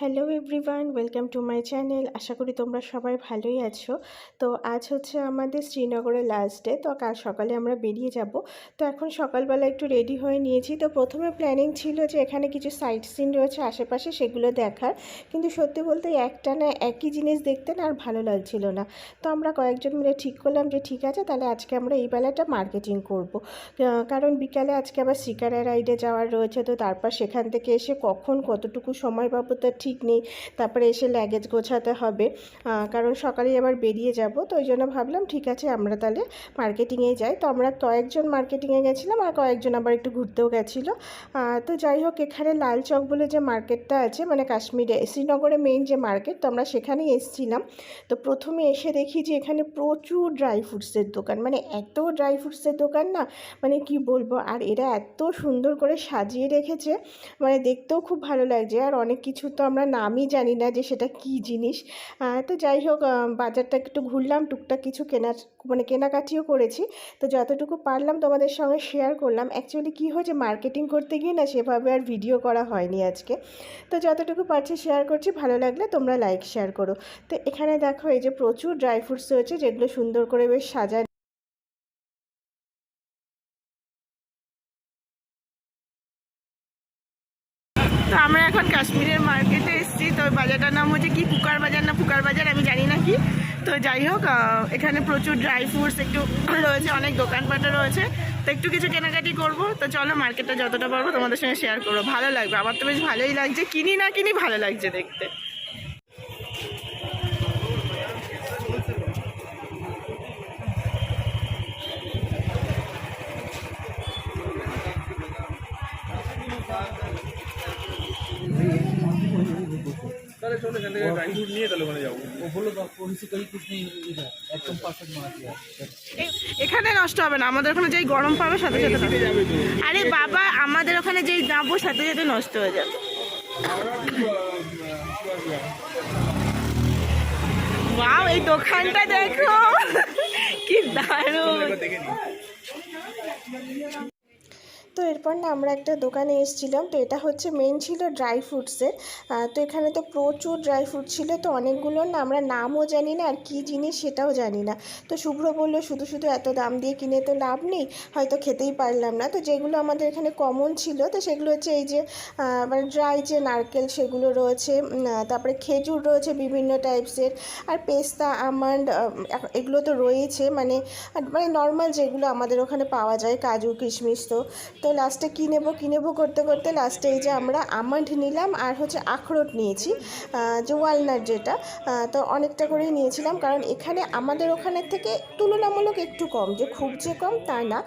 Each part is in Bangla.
Hello everyone welcome to my channel আশা করি তোমরা সবাই ভালোই আছো। তো আজ হচ্ছে আমাদের শ্রীনগরের লাস্ট ডে তো কাল সকালে আমরা বেরিয়ে যাব। তো এখন সকালবেলা একটু রেডি হয়ে নিয়েছি। তো প্রথমে প্ল্যানিং ছিল যে এখানে কিছু সাইট সিন রয়েছে আশেপাশে, সেগুলো দেখার। কিন্তু সত্যি বলতে একটা না একই জিনিস দেখতে না আর ভালো লাগছিল না। তো আমরা কয়েকজন মিলে ঠিক করলাম যে ঠিক আছে, তাহলে আজকে আমরা এই বেলাটা মার্কেটিং করব। কারণ বিকালে আজকে আবার শিকারা রাইডে যাওয়ার রয়েছে। তো তারপর সেখান থেকে এসে কখন কতটুকু সময় পাবো তার ঠিক নেই। তারপরে এসে লাগেজ গোছাতে হবে। কারণ সকালেই আবার বেরিয়ে যাব। তো ওই জন্য ভাবলাম, ঠিক আছে, আমরা তাহলে মার্কেটিংয়ে যাই। তো আমরা কয়েকজন মার্কেটিংয়ে গেছিলাম আর কয়েকজন আবার একটু ঘুরতেও গেছিল। তো যাই হোক, এখানে লাল চক বলে যে মার্কেটটা আছে মানে কাশ্মীরে, শ্রীনগরে মেইন যে মার্কেট তো আমরা সেখানেই এসেছিলাম। তো প্রথমে এসে দেখি যে এখানে প্রচুর ড্রাই ফ্রুটসের দোকান। মানে এত ড্রাই ফ্রুটসের দোকান না মানে কি বলব? আর এরা এত সুন্দর করে সাজিয়ে রেখেছে মানে দেখতেও খুব ভালো লাগছে। আর অনেক কিছু তো আমরা নামই জানি না যে সেটা কি জিনিস। তো যাই হোক বাজারটা একটু ঘুরলাম, টুকটাক কিছু কেনা মানে কেনাকাটিও করেছি। তো যতটুকু পারলাম তোমাদের সঙ্গে শেয়ার করলাম। অ্যাকচুয়ালি কী হয়েছে মার্কেটিং করতে গিয়ে না সেভাবে আর ভিডিও করা হয়নি আজকে। তো যতটুকু পারছি শেয়ার করছি, ভালো লাগলে তোমরা লাইক শেয়ার করো। তো এখানে দেখো, এই যে প্রচুর ড্রাই ফ্রুটস রয়েছে, যেগুলো সুন্দর করে বেশ সাজানো তো আমরা এখন বাজারটার নাম হচ্ছে কি? পুকার বাজার না পুকার বাজার, আমি জানি না কি। তো যাই হোক এখানে প্রচুর ড্রাই ফ্রুটস একটু রয়েছে, অনেক দোকানপাটও রয়েছে। তো একটু কিছু কেনাকাটি করব। তো চলো মার্কেটটা যতটা পারব তোমাদের সঙ্গে শেয়ার করব। ভালো লাগবে, আমার তো বেশ ভালোই লাগছে। কিনি না কিনি ভালো লাগছে দেখতে। তাহলে চলো এখান থেকে ড্রাই ফ্রুট নিয়ে তাহলে ওখানে যাবো वो बोलो तो कौन सी कोई कुछ नहीं इधर एकदम परफेक्ट बना दिया এ- এখানে নষ্ট হবে না আমাদের ওখানে যেই গরম পাবে সাথে সাথে নষ্ট হবে। যাবে তো আরে বাবা আমাদের ওখানে যেই যাবো সাথে সাথে নষ্ট হয়ে যাবে ওয়াও এই দোকানটা দেখো কি দারুণ একবার দেখে নিই তো এরপর না আমরা একটা দোকানে এসেছিলাম, তো এটা হচ্ছে মেন ছিল ড্রাই ফ্রুটসের তো এখানে তো প্রচুর ড্রাই ফ্রুট ছিল, তো অনেকগুলো না আমরা নামও জানি না আর কী জিনিস সেটাও জানি না। তো শুভ্র বলল, শুধু শুধু এত দাম দিয়ে কিনে তো লাভ নেই, হয়তো খেতেই পারলাম না। তো যেগুলো আমাদের এখানে কমন ছিল, তো সেগুলো হচ্ছে এই যে মানে ড্রাই যে নারকেল সেগুলো রয়েছে তারপরে খেজুর রয়েছে বিভিন্ন টাইপসের আর পেস্তা, আমন্ড এগুলো তো রয়েছে মানে মানে নর্মাল যেগুলো আমাদের ওখানে পাওয়া যায়, কাজু, কিশমিশ তো। তো লাস্টে কী নেব, কী নেব করতে করতে লাস্টে এই যে আমরা আমন্ড নিলাম আর হচ্ছে আখরোট নিয়েছি যে ওয়ালনাট যেটা তো অনেকটা করেই নিয়েছিলাম কারণ এখানে আমাদের ওখানের থেকে তুলনামূলক একটু কম, যে খুব যে কম তা না।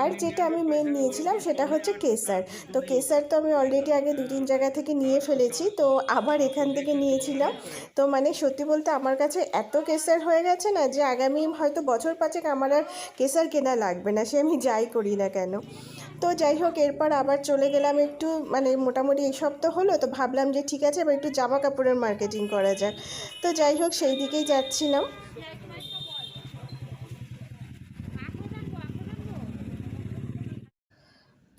আর যেটা আমি মেন নিয়েছিলাম সেটা হচ্ছে কেসার। তো কেসার তো আমি অলরেডি আগে দু তিন জায়গা থেকে নিয়ে ফেলেছি, তো আবার এখান থেকে নিয়েছিলাম। তো মানে সত্যি বলতে আমার কাছে এত কেসার হয়ে গেছে না যে আগামী হয়তো বছর পাঁচেক আমার আর কেসার কেনা লাগবে না, সে আমি যাই করি না কেন। তো যাই হোক, এরপর আবার চলে গেলাম একটু মানে মোটামুটি এই তো হলো, তো ভাবলাম যে ঠিক আছে, এবার একটু জামা কাপড়ের মার্কেটিং করা যাক। তো যাই হোক, সেই দিকেই যাচ্ছিলাম।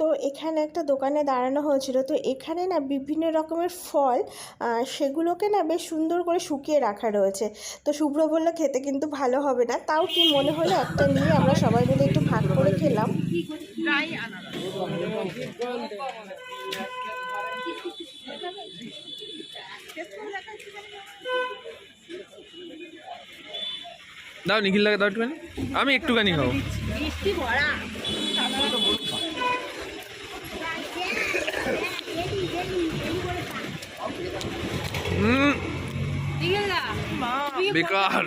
তো এখানে একটা দোকানে দাঁড়ানো হয়েছিল। তো এখানে না বিভিন্ন রকমের ফল সেগুলোকে না বেশ সুন্দর করে শুকিয়ে রাখা রয়েছে। তো শুভ্র বলল খেতে কিন্তু ভালো হবে না। তাও কি মনে হলো একটা নিয়ে আমরা সবাই মিলে একটু ভাগ করে খেলাম। দাও নিখিল লাগে দাও একটুখানি। আমি একটুখানি খাব। হুম বেকার।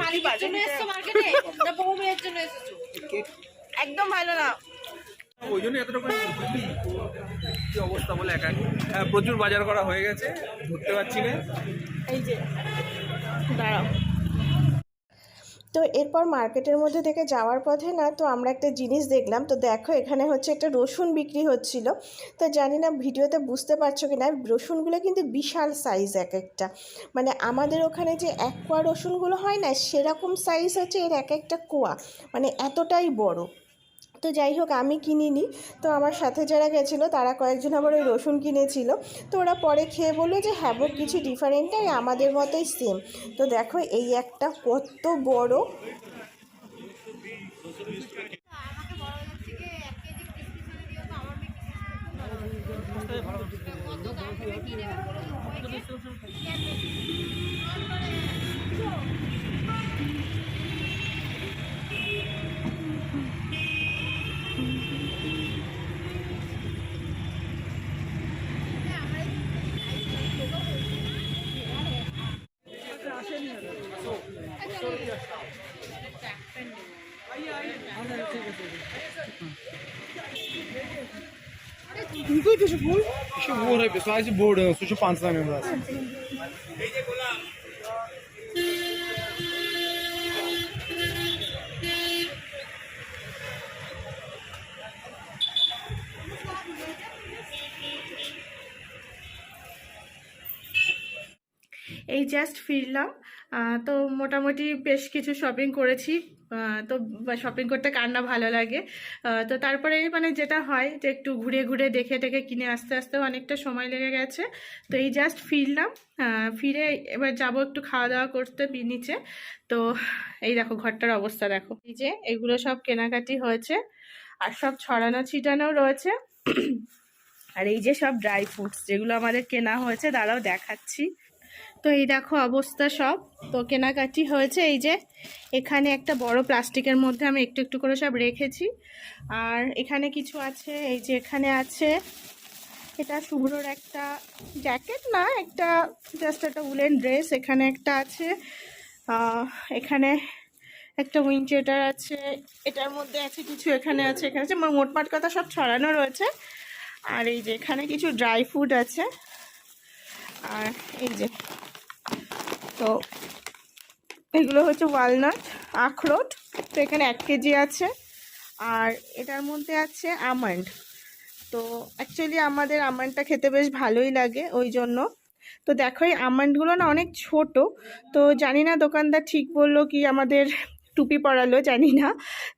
একদম ভালো না ওই জন্য এত রকম কি অবস্থা বলে একা? হ্যাঁ, প্রচুর বাজার করা হয়ে গেছে ঘুরতে পারছি না। এই যে দাঁড়াও। তো এরপর মার্কেটের মধ্যে থেকে যাওয়ার পথে না, তো আমরা একটা জিনিস দেখলাম, তো দেখো এখানে হচ্ছে একটা রসুন বিক্রি হচ্ছিল। তো জানি না ভিডিওতে বুঝতে পারছ কি না রসুনগুলো কিন্তু বিশাল সাইজ এক একটা। মানে আমাদের ওখানে যে এক কোয়া রসুনগুলো হয় না, সেরকম সাইজ হচ্ছে এর এক একটা কোয়া। মানে এতটাই বড়। তো যাই হোক, আমি কিনিনি। তো আমার সাথে যারা গেছিল, তারা কয়েকজন আবার ওই রসুন কিনেছিল। তো ওরা পরে খেয়ে বলল যে হ্যাঁ কিছু ডিফারেন্ট আর আমাদের মতোই সেম তো দেখো, এই একটা কত বড় বড় de board, eu sou chupando também, braço. এই জাস্ট ফিরলাম তো মোটামুটি বেশ কিছু শপিং করেছি তো শপিং করতে কার না ভালো লাগে। তো তারপরে মানে যেটা হয় যে একটু ঘুরে ঘুরে দেখে টেকে কিনে আস্তে আস্তে অনেকটা সময় লেগে গেছে। তো এই জাস্ট ফিরলাম। ফিরে এবার যাব একটু খাওয়া দাওয়া করতে নিচে। তো এই দেখো ঘরটার অবস্থা দেখো। এই যে এগুলো সব কেনাকাটি হয়েছে আর সব ছড়ানো ছিটানো রয়েছে। আর এই যে সব ড্রাই ফ্রুটস যেগুলো আমাদের কেনা হয়েছে তারাও দেখাচ্ছি। তো এই দেখো অবস্থা সব। তো কেনাকাটি হয়েছে। এই যে এখানে একটা বড় প্লাস্টিকের মধ্যে আমি একটু একটু করে সব রেখেছি। আর এখানে কিছু আছে, এই যে এখানে আছে, এটা শুভ্রর একটা জ্যাকেট না, একটা জাস্ট একটা উলেন ড্রেস এখানে একটা আছে। এখানে একটা উইন্টার আছে, এটার মধ্যে আছে কিছু এখানে আছে এখানে আছে। মো- মোটমাট কথা সব ছড়ানো রয়েছে। আর এই যে এখানে কিছু ড্রাই ফ্রুট আছে। আর এই যে তো এগুলো হচ্ছে ওয়ালনাট আখরোট, তো এখানে এক কেজি আছে। আর এটার মধ্যে আছে আমন্ড। তো অ্যাকচুয়ালি আমাদের আমন্ডটা খেতে বেশ ভালোই লাগে, ওই জন্য। তো দেখো, এই আমন্ডগুলো না অনেক ছোট, তো জানি না দোকানদার ঠিক বলল কি আমাদের টুপি পরালো, জানি না।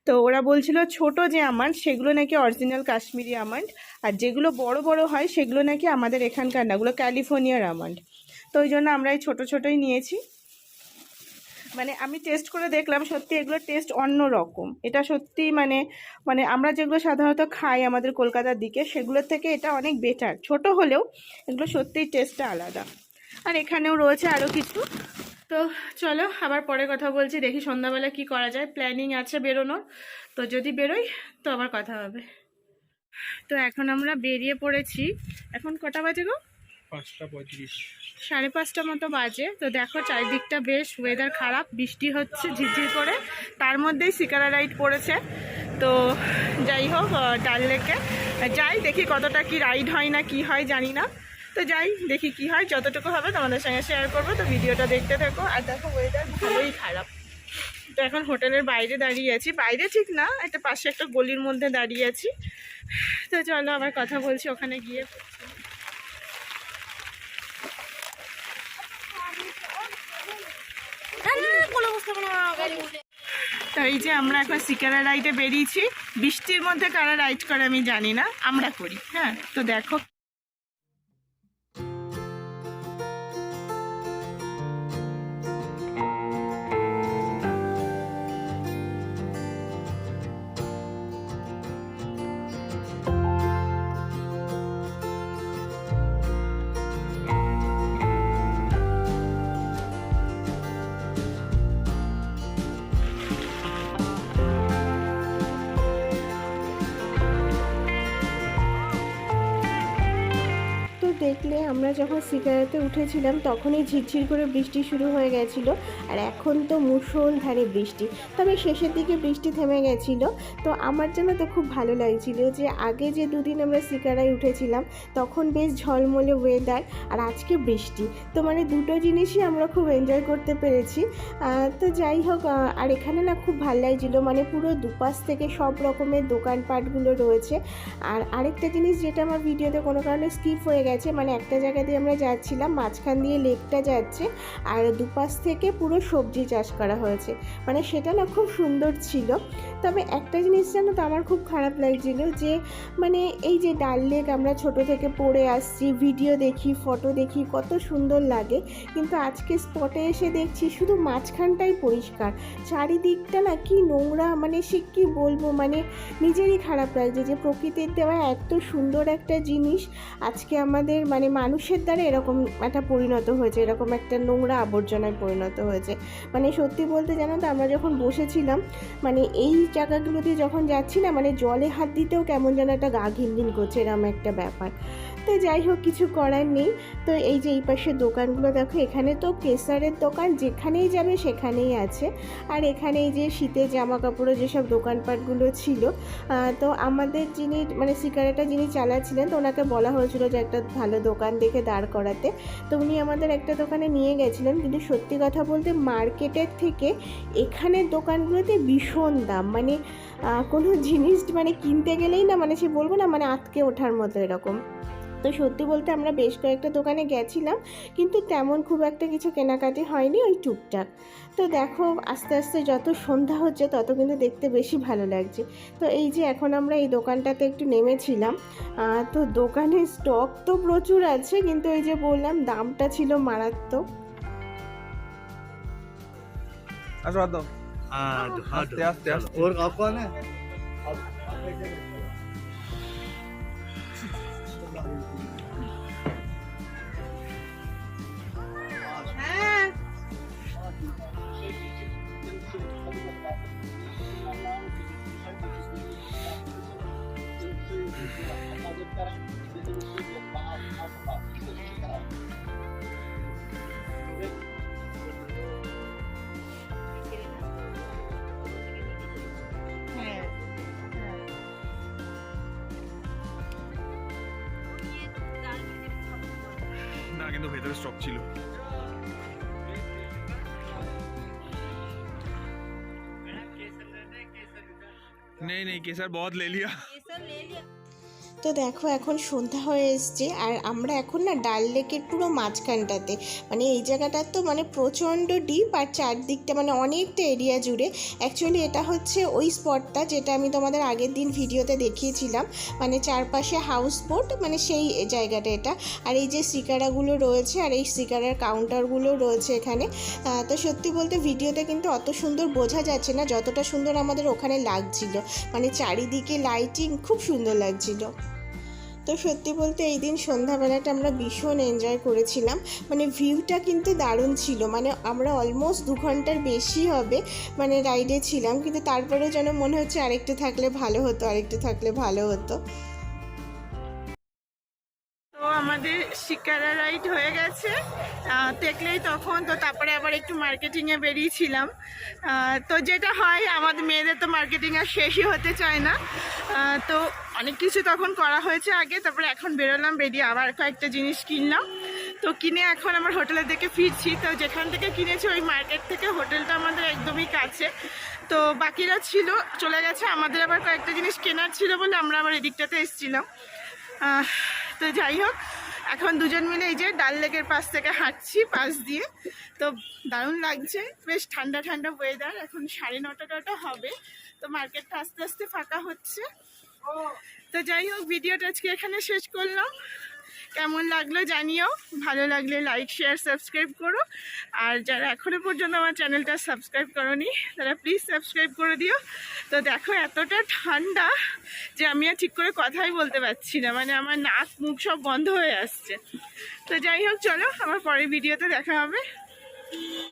তো ওরা বলছিল ছোট যে আমান্ড, সেগুলো নাকি অরিজিনাল কাশ্মীরি আমান্ড, আর যেগুলো বড় বড় হয়, সেগুলো নাকি আমাদের এখানকার না, ওগুলো ক্যালিফোর্নিয়ার আমন্ড। তো ওই জন্য আমরা এই ছোটো ছোটোই নিয়েছি। মানে আমি টেস্ট করে দেখলাম, সত্যি এগুলো টেস্ট অন্য রকম। এটা সত্যি মানে মানে আমরা যেগুলো সাধারণত খাই আমাদের কলকাতার দিকে, সেগুলোর থেকে এটা অনেক বেটার ছোট হলেও এগুলো সত্যিই টেস্টটা আলাদা। আর এখানেও রয়েছে আরও কিছু। তো চলো আবার পরে কথা বলছি, দেখি সন্ধ্যাবেলা কি করা যায়। প্ল্যানিং আছে বেরোনোর। তো যদি বেরোই, তো আবার কথা হবে। তো এখন আমরা বেরিয়ে পড়েছি। এখন কটা বাজে গো? পাঁচটা সাড়ে পাঁচটা মতো বাজে। তো দেখো চারিদিকটা বেশ ওয়েদার খারাপ, বৃষ্টি হচ্ছে ঝিরঝির করে। তার মধ্যেই শিকারা রাইড পড়েছে। তো যাই হোক ডাল লেকে। যাই দেখি কতটা কি রাইড হয় না কি হয়, জানি না। তো যাই দেখি কি হয়, যতটুকু হবে তোমাদের সঙ্গে শেয়ার করব। তো ভিডিওটা দেখতে থাকো। আর দেখো ওয়েদার ভালোই খারাপ। তো এখন হোটেলের বাইরে দাঁড়িয়ে আছি। বাইরে ঠিক না, একটা পাশে একটা গলির মধ্যে দাঁড়িয়ে আছি। তো চলো আবার কথা বলছি ওখানে গিয়ে। তো এই যে আমরা এখন সিকারা রাইডে বেরিয়েছি। বৃষ্টির মধ্যে কারা রাইড করে আমি জানি না। আমরা করি হ্যাঁ? তো দেখো দেখলে আমরা যখন সিগারেতে উঠেছিলাম তখনই ঝিরঝির করে বৃষ্টি শুরু হয়ে গেছিল। আর এখন তো মুষলধারে বৃষ্টি। তবে শেষের দিকে বৃষ্টি থেমে গেছিল। তো আমার জন্য তো খুব ভালো লাগছিল যে আগে যে দুদিন আমরা সিকারায় উঠেছিলাম, তখন বেশ ঝলমলে ওয়েদার আর আজকে বৃষ্টি। তো মানে দুটো জিনিসই আমরা খুব এনজয় করতে পেরেছি। তো যাই হোক আর এখানে না খুব ভালো লাগছিল। মানে পুরো দুপাশ থেকে সব রকমের দোকানপাটগুলো রয়েছে। আর আরেকটা জিনিস যেটা আমার ভিডিওতে কোনো কারণে স্কিপ হয়ে গেছে মানে একটা জায়গা দিয়ে আমরা যাচ্ছিলাম, মাঝখান দিয়ে লেকটা যাচ্ছে আর দুপাশ থেকে পুরো সবজি চাষ করা হয়েছে। মানে সেটা না খুব সুন্দর ছিল। তবে একটা জিনিস জানো তো আমার খুব খারাপ লাগছিল যে মানে এই যে ডাল লেক আমরা ছোট থেকে পড়ে আসছি, ভিডিও দেখি, ফটো দেখি, কত সুন্দর লাগে। কিন্তু আজকে স্পটে এসে দেখছি শুধু মাঝখানটাই পরিষ্কার। চারিদিকটা না কি নোংরা মানে সে কী বলব মানে নিজেরই খারাপ লাগছে যে প্রকৃতির দেওয়া এত সুন্দর একটা জিনিস। আজকে আমাদের মানে মানুষের দ্বারা এরকম একটা পরিণত হয়েছে, এরকম একটা নোংরা আবর্জনায় পরিণত হয়েছে। মানে সত্যি বলতে জানো তো, আমরা যখন বসেছিলাম মানে এই জায়গাগুলোতে যখন যাচ্ছি না মানে জলে হাত দিতেও কেমন যেন একটা গা ঘিনঘিন করছে এরকম একটা ব্যাপার। তো যাই হোক, কিছু করার নেই। তো এই যে এই পাশের দোকানগুলো, দেখো এখানে তো কেসারের দোকান, যেখানেই যাবে সেখানেই আছে। আর এখানে যে শীতের জামা কাপড়ের যেসব দোকানপাটগুলো ছিল তো আমাদের যিনি মানে সিগারেটটা যিনি চালাচ্ছিলেন, তো ওনাকে বলা হয়েছিল যে একটা ভালো দোকান দেখে দাঁড় করাতে। তো উনি আমাদের একটা দোকানে নিয়ে গেছিলেন, কিন্তু সত্যি কথা বলতে মার্কেটের থেকে এখানের দোকানগুলোতে ভীষণ দাম। মানে কোনো জিনিস মানে কিনতে গেলেই না মানে সে বলব না মানে আটকে ওঠার মতো এরকম। তো সত্যি বলতে আমরা বেশ কয়েকটা দোকানে গেছিলাম কিন্তু তেমন খুব একটা কিছু কেনাকাটি হয়নি ওই টুকটাক তো দেখো আস্তে আস্তে যত সন্ধ্যা হচ্ছে তত কিন্তু দেখতে বেশি ভালো লাগছে তো এই যে এখন আমরা এই দোকানটাতে একটু নেমেছিলাম তো দোকানে স্টক তো প্রচুর আছে কিন্তু এই যে বললাম দামটা ছিল মারাত্মক আচ্ছা আস্তে আস্তে আস্তে ওর কাকু না কিন্তু ভেতরে স্টক ছিল नहीं नहीं केसर बहुत ले लिया তো দেখো এখন সন্ধ্যা হয়ে এসছে আর আমরা এখন না ডাল লেকের পুরো মাঝখানটাতে। মানে এই জায়গাটার তো মানে প্রচণ্ড ডিপ আর চারদিকটা মানে অনেকটা এরিয়া জুড়ে। অ্যাকচুয়ালি এটা হচ্ছে ওই স্পটটা যেটা আমি তোমাদের আগের দিন ভিডিওতে দেখিয়েছিলাম। মানে চারপাশে হাউস বোট মানে সেই জায়গাটা এটা। আর এই যে সিকারাগুলো রয়েছে আর এই সিকারার কাউন্টারগুলো রয়েছে এখানে। তো সত্যি বলতে ভিডিওতে কিন্তু অত সুন্দর বোঝা যাচ্ছে না, যতটা সুন্দর আমাদের ওখানে লাগছিল। মানে চারিদিকে লাইটিং খুব সুন্দর লাগছিল। তো সত্যি বলতে এই দিন সন্ধ্যাবেলাটা আমরা ভীষণ এনজয় করেছিলাম। মানে ভিউটা কিন্তু দারুণ ছিল। মানে আমরা অলমোস্ট দু ঘণ্টার বেশি হবে মানে রাইডে ছিলাম। কিন্তু তারপরেও যেন মনে হচ্ছে আরেকটু থাকলে ভালো হতো, আরেকটু থাকলে ভালো হতো। শিকারা রাইড হয়ে গেছে। দেখলেই তখন তো তারপরে আবার একটু মার্কেটিংয়ে বেরিয়েছিলাম। তো যেটা হয়, আমাদের মেয়েদের তো মার্কেটিং আর শেষই হতে চায় না। তো অনেক কিছু তখন করা হয়েছে আগে, তারপরে এখন বেরোলাম, বেরিয়ে আবার কয়েকটা জিনিস কিনলাম। তো কিনে এখন আমার হোটেলের দিকে ফিরছি। তো যেখান থেকে কিনেছি, ওই মার্কেট থেকে হোটেলটা আমাদের একদমই কাছে। তো বাকিরা ছিল, চলে গেছে। আমাদের আবার কয়েকটা জিনিস কেনার ছিল বলে আমরা আবার এদিকটাতে এসেছিলাম। তো যাই হোক এখন দুজন মিলে এই যে ডাল লেকের পাশ থেকে হাঁটছি, পাশ দিয়ে। তো দারুণ লাগছে। বেশ ঠান্ডা ঠান্ডা ওয়েদার এখন সাড়ে নটা টটা হবে। তো মার্কেটটা আস্তে আস্তে ফাঁকা হচ্ছে। তো যাই হোক, ভিডিওটা আজকে এখানে শেষ করলাম। কেমন লাগল জানিও। ভালো লাগলে লাইক শেয়ার সাবস্ক্রাইব করো। আর যারা এখনও পর্যন্ত আমার চ্যানেলটা সাবস্ক্রাইব করনি, তারা প্লিজ সাবস্ক্রাইব করে দিও। তো দেখো এতটা ঠান্ডা যে আমি আর ঠিক করে কথাই বলতে পারছি না। মানে আমার নাক, মুখ সব বন্ধ হয়ে আসছে। তো যাই হোক, চলো, আমার পরের ভিডিওতে দেখা হবে।